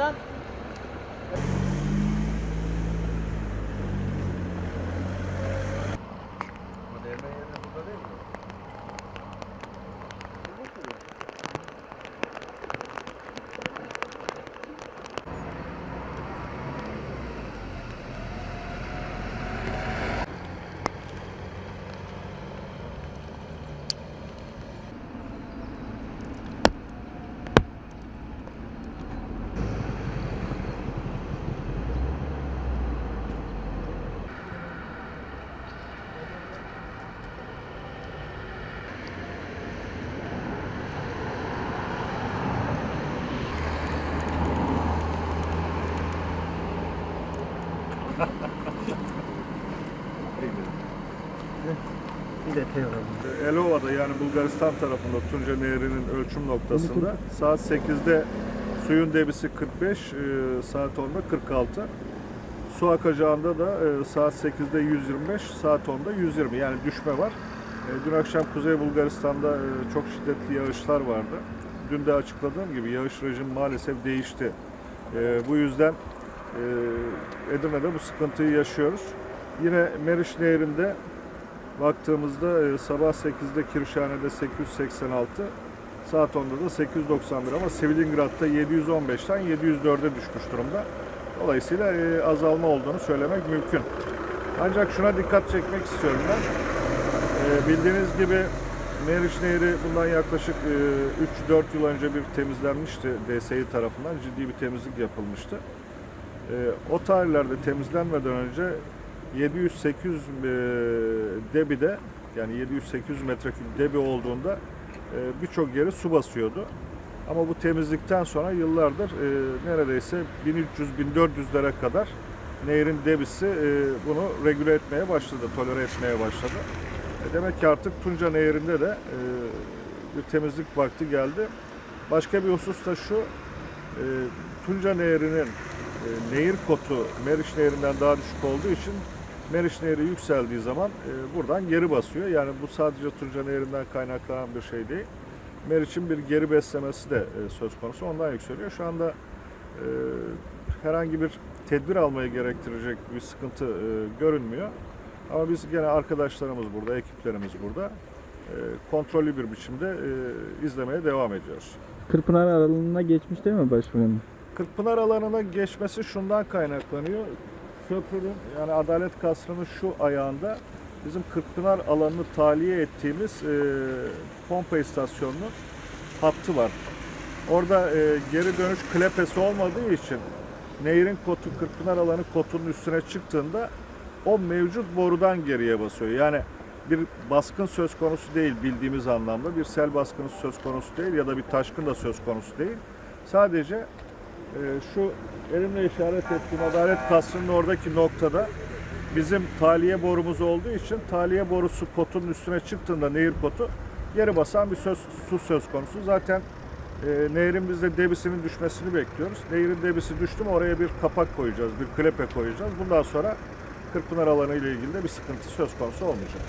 시간 Bir de teori. Elova'da yani Bulgaristan tarafında Tunca Nehri'nin ölçüm noktasında saat 8'de suyun debisi 45, e, saat 10'da 46. Su akacağında da e, saat 8'de 125, saat 10'da 120 yani düşme var. E, Dün akşam Kuzey Bulgaristan'da çok şiddetli yağışlar vardı. Dün de açıkladığım gibi yağış rejimi maalesef değişti. Bu yüzden e, Edirne'de bu sıkıntıyı yaşıyoruz. Yine Meriç Nehri'nde Baktığımızda e, sabah 8'de Kirşhane'de 886, saat 10'da da 891 ama Sevilingrad'da 715'ten 704'e düşmüş durumda. Dolayısıyla e, azalma olduğunu söylemek mümkün. Ancak şuna dikkat çekmek istiyorum ben. E, Bildiğiniz gibi Meriç Nehri bundan yaklaşık e, 3-4 yıl önce bir temizlenmişti DSİ tarafından. Ciddi bir temizlik yapılmıştı. E, O tarihlerde temizlenmeden önce 700-800 e, debide yani 700-800 metreküp debi olduğunda e, birçok yeri su basıyordu. Ama bu temizlikten sonra yıllardır e, neredeyse 1300-1400'lere kadar nehrin debisi bunu regüle etmeye başladı, tolere etmeye başladı. Demek ki artık Tunca Nehri'nde de bir temizlik vakti geldi. Başka bir husus da şu, Tunca Nehri'nin e, nehir kotu Meriç Nehri'nden daha düşük olduğu için Meriç Nehri yükseldiği zaman e, buradan geri basıyor. Yani bu sadece Tunca Nehri'nden kaynaklanan bir şey değil. Meriç'in bir geri beslemesi de e, söz konusu. Ondan yükseliyor. Şu anda herhangi bir tedbir almayı gerektirecek bir sıkıntı görünmüyor. Ama biz gene arkadaşlarımız burada, ekiplerimiz burada kontrollü bir biçimde izlemeye devam ediyoruz. Kırpınar aralığına geçmiş değil mi başkanım? Kırkpınar alanına geçmesi şundan kaynaklanıyor. Köprünün yani Adalet Kasrı'nın şu ayağında bizim Kırkpınar alanını tahliye ettiğimiz e, pompa istasyonunun hattı var. Orada e, geri dönüş klepesi olmadığı için nehrin kotu Kırkpınar alanı kotunun üstüne çıktığında o mevcut borudan geriye basıyor. Yani bir baskın söz konusu değil bildiğimiz anlamda. Bir sel baskını söz konusu değil ya da bir taşkın da söz konusu değil. Sadece e, şu elimle işaret ettiğim Adalet Kasrı'nın oradaki noktada bizim taliye borumuz olduğu için taliye borusu potunun üstüne çıktığında nehir potu geri basan bir söz, su söz konusu. Zaten e, nehrin biz de debisinin düşmesini bekliyoruz. Nehrin debisi düştü mü oraya bir kapak koyacağız, bir klepe koyacağız. Bundan sonra Kırkpınar alanı ile ilgili de bir sıkıntı söz konusu olmayacak.